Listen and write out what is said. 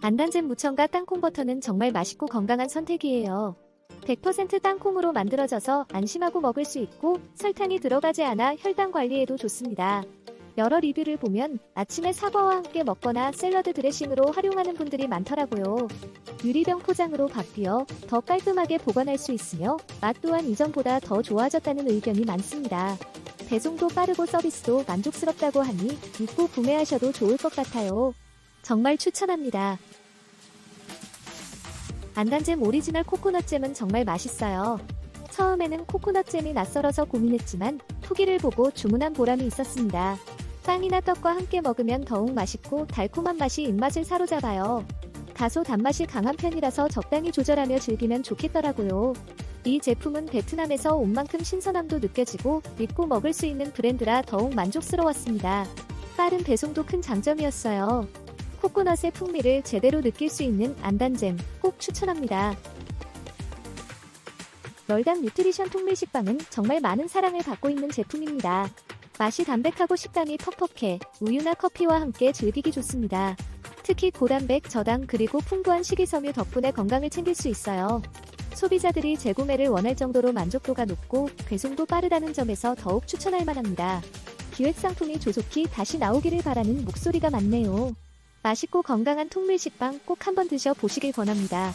안단잼 무청과 땅콩 버터는 정말 맛있고 건강한 선택이에요. 100% 땅콩으로 만들어져서 안심하고 먹을 수 있고 설탕이 들어가지 않아 혈당 관리에도 좋습니다. 여러 리뷰를 보면 아침에 사과와 함께 먹거나 샐러드 드레싱으로 활용하는 분들이 많더라고요. 유리병 포장으로 바뀌어 더 깔끔하게 보관할 수 있으며 맛 또한 이전보다 더 좋아졌다는 의견이 많습니다. 배송도 빠르고 서비스도 만족스럽다고 하니 믿고 구매하셔도 좋을 것 같아요. 정말 추천합니다. 안단잼 오리지널 코코넛잼은 정말 맛있어요. 처음에는 코코넛잼이 낯설어서 고민했지만 후기를 보고 주문한 보람이 있었습니다. 빵이나 떡과 함께 먹으면 더욱 맛있고 달콤한 맛이 입맛을 사로잡아요. 다소 단맛이 강한 편이라서 적당히 조절하며 즐기면 좋겠더라고요. 이 제품은 베트남에서 온 만큼 신선함도 느껴지고 믿고 먹을 수 있는 브랜드라 더욱 만족스러웠습니다. 빠른 배송도 큰 장점이었어요. 코코넛의 풍미를 제대로 느낄 수 있는 안단잼 꼭 추천합니다. 널당 뉴트리션 통밀 식빵은 정말 많은 사랑을 받고 있는 제품입니다. 맛이 담백하고 식감이 퍽퍽해 우유나 커피와 함께 즐기기 좋습니다. 특히 고단백, 저당 그리고 풍부한 식이섬유 덕분에 건강을 챙길 수 있어요. 소비자들이 재구매를 원할 정도로 만족도가 높고 배송도 빠르다는 점에서 더욱 추천할 만합니다. 기획 상품이 조속히 다시 나오기를 바라는 목소리가 많네요. 맛있고 건강한 통밀 식빵 꼭 한번 드셔 보시길 권합니다.